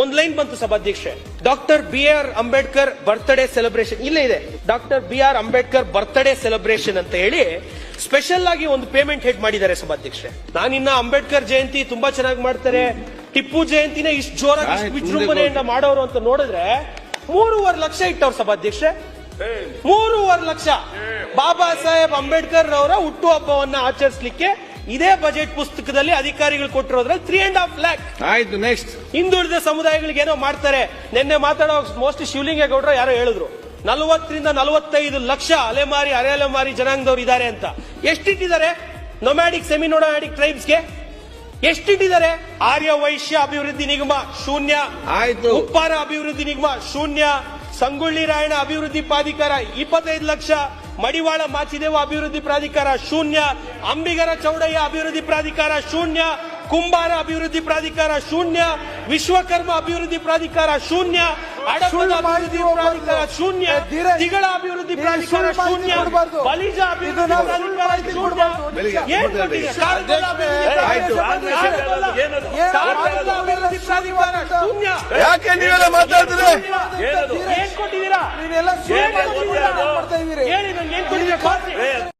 ಒಂದ್ ಲೈನ್ ಬಂತು ಸಭಾಧ್ಯಕ್ಷೆ. Doctor B R Ambedkar birthday celebration ಇಲ್ಲೇ ಇದೆ. Doctor B R Ambedkar birthday celebration ಅಂತ ಹೇಳಿ ಸ್ಪೆಷಲ್ ಆಗಿ ಒಂದು ಪೇಮೆಂಟ್ ಹೇಗ್ ಮಾಡಿದ್ದಾರೆ ಸಭಾಧ್ಯಕ್ಷೆ. ನಾನಿನ್ನ ಅಂಬೇಡ್ಕರ್ ಜಯಂತಿ ತುಂಬಾ ಚೆನ್ನಾಗಿ ಮಾಡ್ತಾರೆ. ಟಿಪ್ಪು ಜಯಂತಿನೇ ಇಷ್ಟು ಜೋರಾಗಿ ವಿಜೃಂಭಣೆಯಿಂದ ಮಾಡೋರು ಅಂತ ನೋಡಿದ್ರೆ ಮೂರುವರೆ ಲಕ್ಷ ಇಟ್ಟವ್ರು ಸಭಾಧ್ಯಕ್ಷೆ. ಮೂರುವರೆ ಲಕ್ಷ. ಬಾಬಾ ಸಾಹೇಬ್ ಅಂಬೇಡ್ಕರ್ ಅವರ ಹುಟ್ಟುಹಬ್ಬವನ್ನ ಆಚರಿಸಲಿಕ್ಕೆ ಇದೇ ಬಜೆಟ್ ಪುಸ್ತಕದಲ್ಲಿ ಅಧಿಕಾರಿಗಳು ಕೊಟ್ಟಿರೋದ್ರಲ್ಲಿ ತ್ರೀ ಅಂಡ್ ಹಾಫ್ ಲ್ಯಾಕ್ ಆಯ್ತು ನೆಕ್ಸ್ಟ್ ಹಿಂದುಳಿದ ಸಮುದಾಯಗಳಿಗೆ ಏನೋ ಮಾಡ್ತಾರೆ. ನಿನ್ನೆ ಮಾತಾಡೋ ಮೋಸ್ಟ್ ಶಿವಲಿಂಗೇಗೌಡರು ಯಾರೋ ಹೇಳಿದ್ರು ನಲವತ್ತರಿಂದ ನಲವತ್ತೈದು ಲಕ್ಷ ಅಲೆಮಾರಿ ಅರೆ ಅಲೆಮಾರಿ ಜನಾಂಗದವ್ರು ಇದ್ದಾರೆ ಅಂತ. ಎಷ್ಟಿಟ್ಟಿದ್ದಾರೆ? ನೊಮ್ಯಾಡಿಕ್ ಸೆಮಿ ನೊಮ್ಯಾಡಿಕ್ ಟ್ರೈಬ್ಸ್ಗೆ ಎಷ್ಟಿಟ್ಟಿದ್ದಾರೆ? ಆರ್ಯ ವೈಶ್ಯ ಅಭಿವೃದ್ಧಿ ನಿಗಮ ಶೂನ್ಯ. ಆಯ್ತು. ಉಪ್ಪಾರ ಅಭಿವೃದ್ಧಿ ನಿಗಮ ಶೂನ್ಯ. ಸಂಗೊಳ್ಳಿ ರಾಯಣ ಅಭಿವೃದ್ಧಿ ಪ್ರಾಧಿಕಾರ ಇಪ್ಪತ್ತೈದು ಲಕ್ಷ. ಮಡಿವಾಳ ಮಾಚಿದೇವ ಅಭಿವೃದ್ಧಿ ಪ್ರಾಧಿಕಾರ ಶೂನ್ಯ ಅಂಬಿಗರ ಚೌಡಯ್ಯ ಅಭಿವೃದ್ಧಿ ಪ್ರಾಧಿಕಾರ ಶೂನ್ಯ ಕುಂಬಾರ ಅಭಿವೃದ್ಧಿ ಪ್ರಾಧಿಕಾರ ಶೂನ್ಯ ವಿಶ್ವಕರ್ಮ ಅಭಿವೃದ್ಧಿ ಪ್ರಾಧಿಕಾರ ಶೂನ್ಯ ಸುಳ್ಳು ಅಭಿವೃದ್ಧಿ ಪ್ರಾಧಿಕಾರ. ಶೂನ್ಯ ತಿಗಳ ಅಭಿವೃದ್ಧಿ ಪ್ರಾಧಿಕಾರ ಶೂನ್ಯ. ಬಲಿಜ ಅಭಿವೃದ್ಧಿ ಪ್ರಾಧಿಕಾರ ಶೂನ್ಯ ಯಾಕೆ ನೀವೆಲ್ಲ ಮಾತಾಡ್ತೀರಿ ಏನ್ ಕೊಟ್ಟಿದ್ದೀರಾ